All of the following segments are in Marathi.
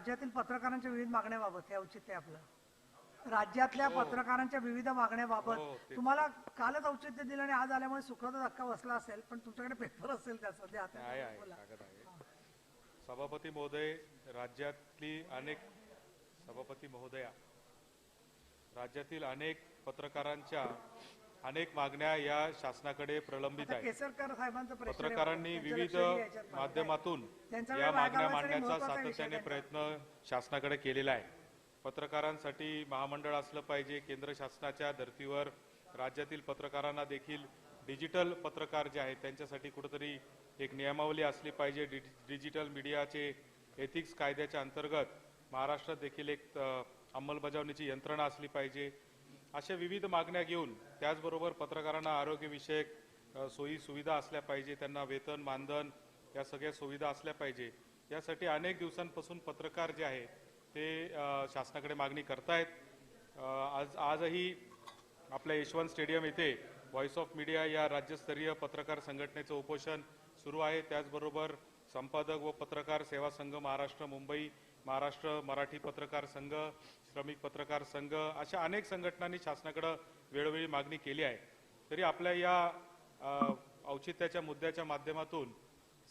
राज्यातील पत्रकारांच्या विविध मागण्याबाबत हे औचित्य आपलं. राज्यातल्या पत्रकारांच्या विविध मागण्याबाबत हो, तुम्हाला कालच औचित्य दिलं आणि आज आल्यामुळे सुखाचा धक्का बसला असेल पण तुमच्याकडे पेपर असेल त्या सध्या सभापती महोदय राज्यातली अनेक सभापती महोदया राज्यातील अनेक पत्रकारांच्या अनेक मागण्या या शासनाकडे प्रलंबित आहेत. पत्रकारांनी विविध. माध्यमातून या मागण्या मांडण्याचा सातत्याने. प्रयत्न शासनाकडे केलेला आहे. पत्रकारांसाठी महामंडळ असलं पाहिजे केंद्र शासनाच्या धर्तीवर राज्यातील पत्रकारांना देखील डिजिटल पत्रकार जे आहेत त्यांच्यासाठी कुठेतरी एक नियमावली असली पाहिजे. डि- डिजिटल मीडियाचे एथिक्स कायद्याच्या अंतर्गत महाराष्ट्रात देखील एक अंमलबजावणीची यंत्रणा असली पाहिजे. अशा विविध मागण्या घेऊन त्याचबरोबर पत्रकारांना आरोग्यविषयक सोयी सुविधा असल्या पाहिजे त्यांना वेतन मानधन या सगळ्या सुविधा असल्या पाहिजे. यासाठी अनेक दिवसांपासून पत्रकार जे आहे ते शासनाकडे मागणी करतायत. आज आजही आपल्या यशवंत स्टेडियम येथे व्हॉइस ऑफ मीडिया या राज्यस्तरीय पत्रकार संघटनेचं उपोषण सुरू आहे. त्याचबरोबर संपादक व पत्रकार सेवा संघ महाराष्ट्र मुंबई महाराष्ट्र मराठी पत्रकार संघ श्रमिक पत्रकार संघ अशा अनेक संघटनांनी शासनाकडे वेळोवेळी मागणी केली आहे. तरी आपल्या या औचित्याच्या मुद्द्याच्या माध्यमातून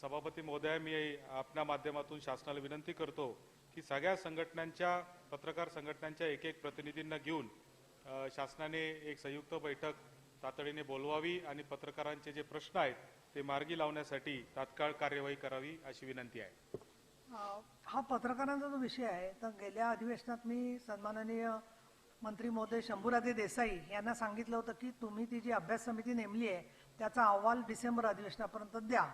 सभापती महोदय मी आपल्या माध्यमातून शासनाला विनंती करतो की सगळ्या संघटनांच्या पत्रकार संघटनांच्या एक एक प्रतिनिधींना घेऊन शासनाने एक संयुक्त बैठक तातडीने बोलवावी आणि पत्रकारांचे जे प्रश्न आहेत ते मार्गी लावण्यासाठी तात्काळ कार्यवाही करावी अशी विनंती आहे. हा पत्रकारांचा जो विषय आहे तर गेल्या अधिवेशनात मी सन्माननीय मंत्री महोदय शंभूराजे देसाई यांना सांगितलं होतं की तुम्ही ती जी अभ्यास समिती नेमली आहे त्याचा अहवाल डिसेंबर अधिवेशनापर्यंत द्या.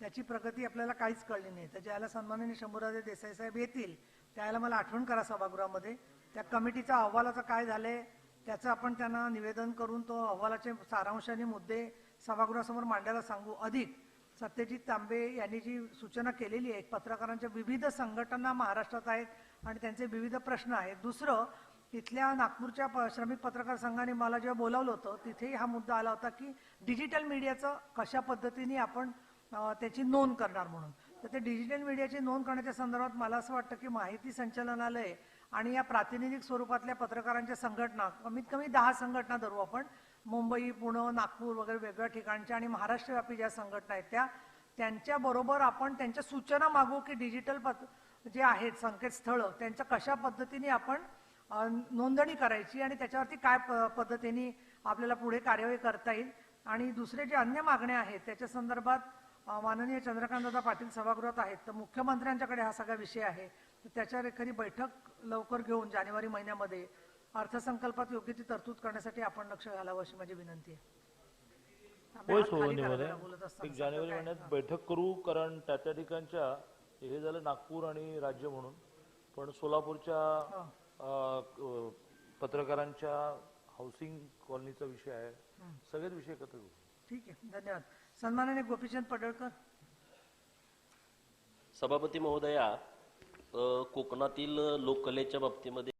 त्याची प्रगती आपल्याला काहीच कळली नाही. तर ज्याला सन्माननीय शंभूराजे देसाई साहेब येतील त्याला मला आठवण करा सभागृहामध्ये. त्या कमिटीच्या अहवालाचं काय झालंय त्याचं आपण त्यांना निवेदन करून तो अहवालाचे सारांशाने मुद्दे सभागृहासमोर मांडायला सांगू. अधिक सत्यजित तांबे यांनी जी सूचना केलेली आहे पत्रकारांच्या विविध संघटना महाराष्ट्रात आहेत आणि त्यांचे विविध प्रश्न आहेत. दुसरं तिथल्या नागपूरच्या प- श्रमिक पत्रकार संघाने मला जेव्हा बोलावलं होतं तिथेही हा मुद्दा आला होता की डिजिटल मीडियाचं कशा पद्धतीने आपण त्याची नोंद करणार म्हणून. तर ते डिजिटल मीडियाची नोंद करण्याच्या संदर्भात मला असं वाटतं की माहिती संचालनालय आणि या प्रातिनिधिक स्वरूपातल्या पत्रकारांच्या संघटना कमीत कमी दहा संघटना धरू आपण. मुंबई पुणे नागपूर वगैरे वेगळ्या ठिकाणच्या आणि महाराष्ट्रव्यापी ज्या संघटना आहेत त्या त्यांच्याबरोबर आपण त्यांच्या सूचना मागू की डिजिटल पत जे आहेत संकेतस्थळं त्यांच्या कशा पद्धतीने आपण नोंदणी करायची आणि त्याच्यावरती काय प- पद्धतीने आपल्याला पुढे कार्यवाही करता येईल. आणि दुसरे जे अन्य मागण्या आहेत त्याच्या संदर्भात माननीय चंद्रकांतदादा पाटील सभागृहात आहेत. तर मुख्यमंत्र्यांच्याकडे हा सगळा विषय आहे. तर त्याच्यावर एखादी बैठक लवकर घेऊन जानेवारी महिन्यामध्ये अर्थसंकल्पात योग्य ती तरतूद करण्यासाठी आपण लक्ष घालावं अशी माझी विनंती आहे. एक जानेवारी? महिन्यात बैठक करू कारण त्या त्या ठिकाणच्या हे झालं नागपूर आणि राज्य म्हणून. पण सोलापूरच्या हो. पत्रकारांच्या हाऊसिंग कॉलनीचा विषय आहे. सगळेच विषय एकत्र ठीक आहे. धन्यवाद. सन्मानाने गोपीचंद पडळकर. सभापती महोदया अ, कोकणातील लोककलेच्या बाबतीमध्ये